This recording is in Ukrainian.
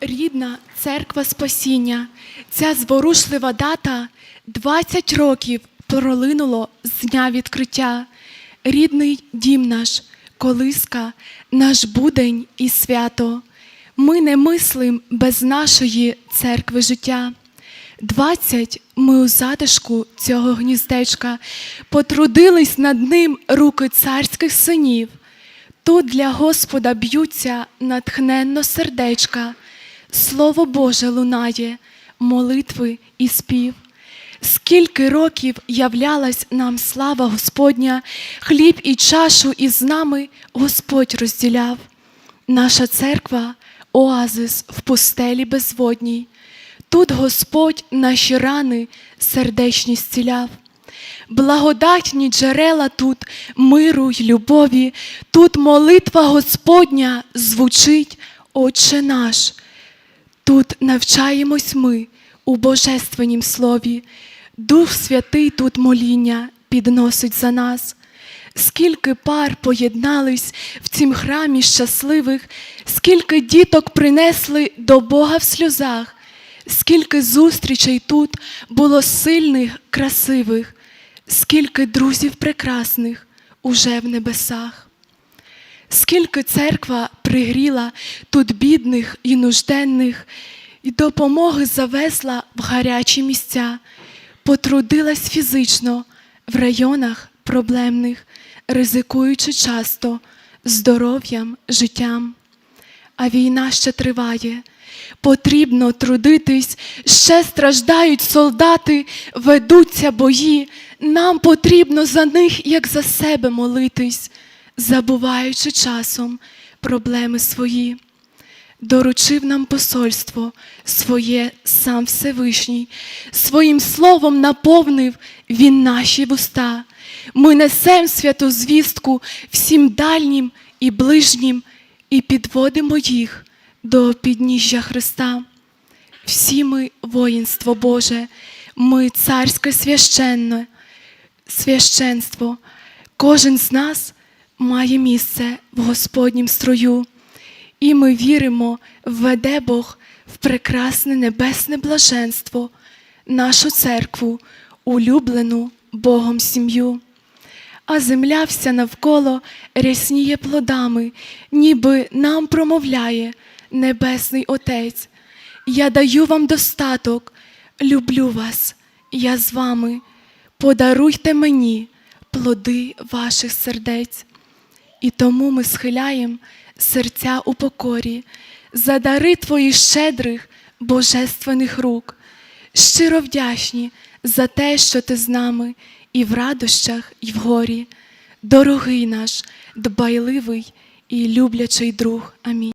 Рідна церква спасіння, ця зворушлива дата 20 років пролинуло з дня відкриття. Рідний дім наш, колиска, наш будень і свято. Ми не мислим без нашої церкви життя. Двадцять ми у затишку цього гніздечка потрудились над ним руки царських синів. Тут для Господа б'ються натхненно сердечка, Слово Боже лунає, молитви і спів. Скільки років являлась нам слава Господня, хліб і чашу із нами Господь розділяв. Наша церква оазис в пустелі безводній. Тут Господь наші рани сердечні зціляв. Благодатні джерела тут миру й любові, тут молитва Господня звучить, Отче наш. Тут навчаємось ми у Божественнім слові. Дух Святий тут моління підносить за нас. Скільки пар поєднались в цім храмі щасливих, скільки діток принесли до Бога в сльозах, скільки зустрічей тут було сильних, красивих, скільки друзів прекрасних уже в небесах. Скільки церква пригріла тут бідних і нужденних, і допомоги завезла в гарячі місця, потрудилась фізично в районах проблемних, ризикуючи часто здоров'ям, життям. А війна ще триває. Потрібно трудитись, ще страждають солдати, ведуться бої. Нам потрібно за них, як за себе, молитись, забуваючи часом проблеми свої. Доручив нам посольство своє сам Всевишній, своїм словом наповнив він наші вуста. Ми несем святу звістку всім дальнім і ближнім і підводимо їх до підніжжя Христа. Всі ми воїнство Боже, ми царське священне, священство. Кожен з нас має місце в Господнім строю, і ми віримо, введе Бог в прекрасне небесне блаженство, нашу церкву, улюблену Богом сім'ю. А земля вся навколо рясніє плодами, ніби нам промовляє Небесний Отець. Я даю вам достаток, люблю вас, я з вами. Подаруйте мені плоди ваших сердець. І тому ми схиляємо серця у покорі за дари твоїх щедрих божественних рук, щиро вдячні за те, що ти з нами і в радощах, і в горі, дорогий наш, дбайливий і люблячий друг. Амінь.